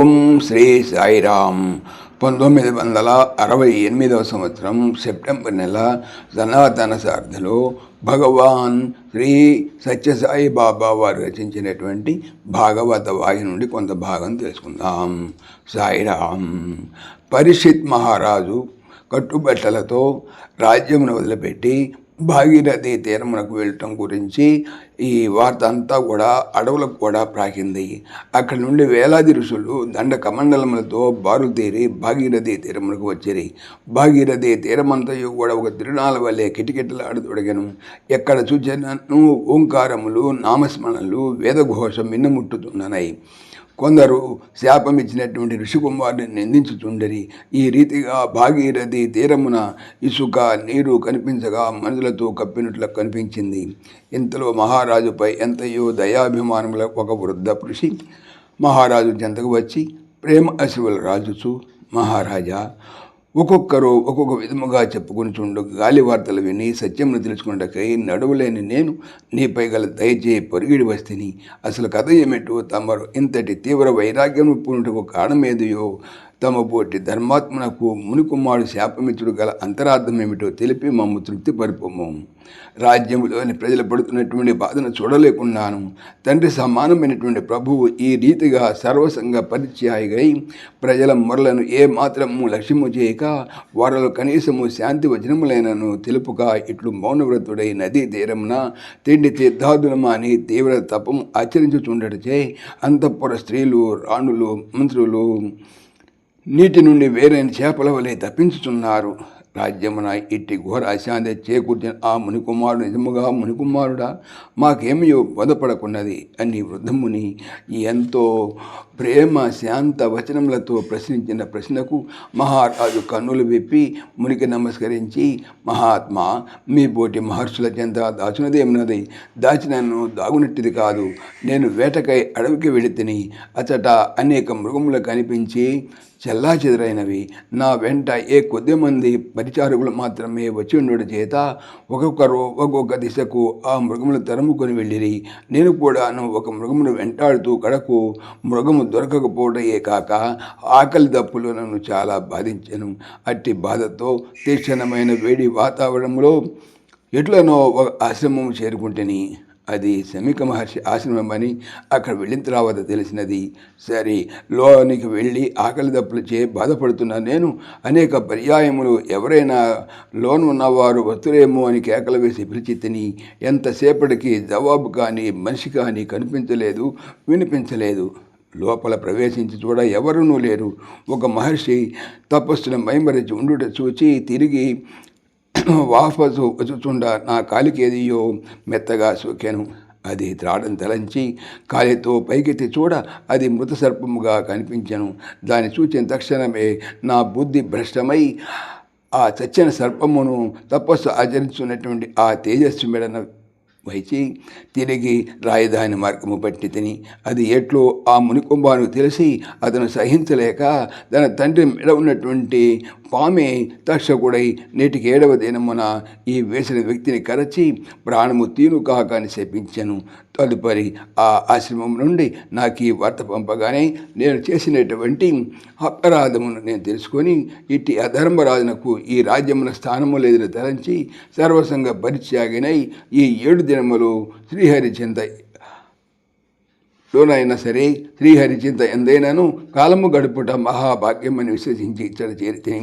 ఓం శ్రీ సాయిరామ్ పంతొమ్మిది వందల అరవై ఎనిమిదవ సంవత్సరం సెప్టెంబర్ నెల సనాతన సార్థలో భగవాన్ శ్రీ సత్యసాయి బాబా వారు రచించినటువంటి భాగవత వాయి నుండి కొంత భాగం తెలుసుకుందాం. సాయిరామ్ పరిషిత్ మహారాజు కట్టుబట్టలతో రాజ్యమును వదిలిపెట్టి భాగీరథి తీరమునకు వెళ్ళటం గురించి ఈ వార్త అంతా కూడా అడవులకు కూడా ప్రాకింది. అక్కడి నుండి వేలాది ఋషులు దండ కమండలములతో బారుదేరి భాగీరథి తీరమునకు వచ్చిరి. భాగీరథి తీరమంతయు కూడా ఒక తిరునాల వల్లే కిటకిటలాడుతొడగను ఎక్కడ చూచినను ఓంకారములు నామస్మరణలు వేదఘోషం మిన్నముట్టుతున్నాయి కొందరు శాపం ఇచ్చినటువంటి ఋషికుమారుని నిందించుచుండరి. ఈ రీతిగా భాగీరథి తీరమున ఇసుక నీరు కనిపించగా మనుషులతో కప్పినట్లు కనిపించింది. ఇంతలో మహారాజుపై ఎంతయో దయాభిమానముల ఒక వృద్ధ కృషి మహారాజు చెంతకు వచ్చి ప్రేమ అశువులు రాజుచు మహారాజా ఒక్కొక్కరు ఒక్కొక్క విధముగా చెప్పుకుని గాలి వార్తలు విని సత్యమును తెలుసుకుంటకై నడువులేని నేను నీపై గల దయచేయి పొరిగిడి వస్తిని. అసలు కథ ఏమిటో తమరు ఇంతటి తీవ్ర వైరాగ్యం పూనుటకు కారణమేదియో తమ పోటీ ధర్మాత్మనకు మునికుమారుడు శాపమిత్రుడు గల అంతరార్థం ఏమిటో తెలిపి మమ్ము తృప్తిపరిపోము రాజ్యములోని ప్రజలు పడుతున్నటువంటి బాధను చూడలేకున్నాను. తండ్రి సమానమైనటువంటి ప్రభువు ఈ రీతిగా సర్వసంగ పరిచయాయిగై ప్రజల మొరలను ఏ మాత్రము లక్ష్యము చేయక వారిలో కనీసము శాంతి వచనములైనను తెలుపుక ఇట్లు మౌనవ్రతుడై నదీ తీరమున తిండి తీర్థాదులమా అని తీవ్ర తపం ఆచరించుచుండటచే అంతఃపుర స్త్రీలు రాణులు మంత్రులు నీటి నుండి వేరైన చేపల వలె తప్పించుతున్నారు. రాజ్యమున ఇట్టి ఘోర అశాంతి చేకూర్చిన ఆ మునికుమారుడు నిజముగా మునికుమారుడా మాకేమయో బోధపడకున్నది అని వృద్ధముని ఎంతో ప్రేమ శాంత వచనములతో ప్రశ్నించిన ప్రశ్నకు మహారాజు కన్నులు విప్పి మునికి నమస్కరించి మహాత్మా మీ పోటీ మహర్షుల చెంత దాచినదేమినది దాచినను దాగునట్టిది కాదు. నేను వేటకై అడవికి వెళితిని అచట అనేక మృగములు కనిపించి చెల్లా చెదురైనవి నా వెంట ఏ కొద్ది మంది పరిచారకులు మాత్రమే వచ్చి ఉండడం చేత ఒక్కొక్కరు ఒక్కొక్క దిశకు ఆ మృగములు తరుముకొని వెళ్ళిరి. నేను కూడాను ఒక మృగమును వెంటాడుతూ కడకు మృగము దొరకకపోవటయే కాక ఆకలి దప్పులు నన్ను చాలా బాధించాను. అట్టి బాధతో తీక్షణమైన వేడి వాతావరణంలో ఎట్లనో ఒక ఆశ్రమం చేరుకుంటేని అది శమిక మహర్షి ఆశ్రమమని అక్కడ వెళ్ళిన తర్వాత తెలిసినది. సరే లోనికి వెళ్ళి ఆకలి దప్పులు చే బాధపడుతున్న నేను అనేక పర్యాయములు ఎవరైనా లోను ఉన్నవారు వస్తురేమో అని కేకలు వేసి పిలిచి తిని ఎంతసేపటికి జవాబు కానీ మనిషి కానీ కనిపించలేదు వినిపించలేదు. లోపల ప్రవేశించి చూడ ఎవరునూ లేరు. ఒక మహర్షి తపస్సును మైమరిచి ఉండుట చూచి తిరిగి వాపసు వచ్చుచుండ నా కాలికి ఏదియో మెత్తగా సోకెను. అది త్రాడను తలంచి కాలితో పైకెత్తి చూడ అది మృత సర్పముగా కనిపించను. దాన్ని చూచిన తక్షణమే నా బుద్ధి భ్రష్టమై ఆ చచ్చిన సర్పమును తపస్సు ఆచరించున్నటువంటి ఆ తేజస్సు మెడన వైచి తిరిగి రాయదాని మార్గము పట్టి తిని అది ఎట్లో ఆ మునికుంభాను తెలిసి అతను సహించలేక తన తండ్రి మెడ ఉన్నటువంటి పామే తక్షకుడై నేటికి ఏడవ దినమున ఈ వేసిన వ్యక్తిని కరచి ప్రాణము తీరు కాక శపించను. తదుపరి ఆ ఆశ్రమం నుండి నాకు ఈ వార్త పంపగానే నేను చేసినటువంటి అపరాధమును నేను తెలుసుకొని ఇట్టి అధర్మరాజునకు ఈ రాజ్యమున స్థానము లేదని తలంచి సర్వసంగ పరిత్యాగినై ఈ ఏడు దినములు శ్రీహరి చెంద లోనైనా సరే శ్రీహరి చింత ఎందైనాను కాలము గడుపుట మహాభాగ్యం అని విశ్వసించి ఇచ్చట చేరితే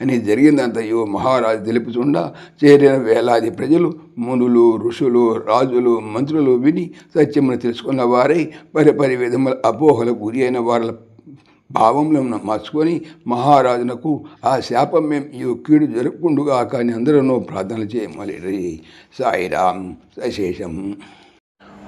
అని జరిగిందంతయో మహారాజు తెలుపుచుండా చేరిన వేలాది ప్రజలు మునులు ఋషులు రాజులు మంత్రులు విని సత్యమును తెలుసుకున్న వారై పరిపరి విధముల అపోహలకు గురి అయిన వారి భావంలో మార్చుకొని మహారాజునకు ఆ శాపం మేము ఈ కీడు జరుపుకుండుగా కానీ అందరూ ప్రార్థనలు చేయమలి సాయిరాం. సశేషం.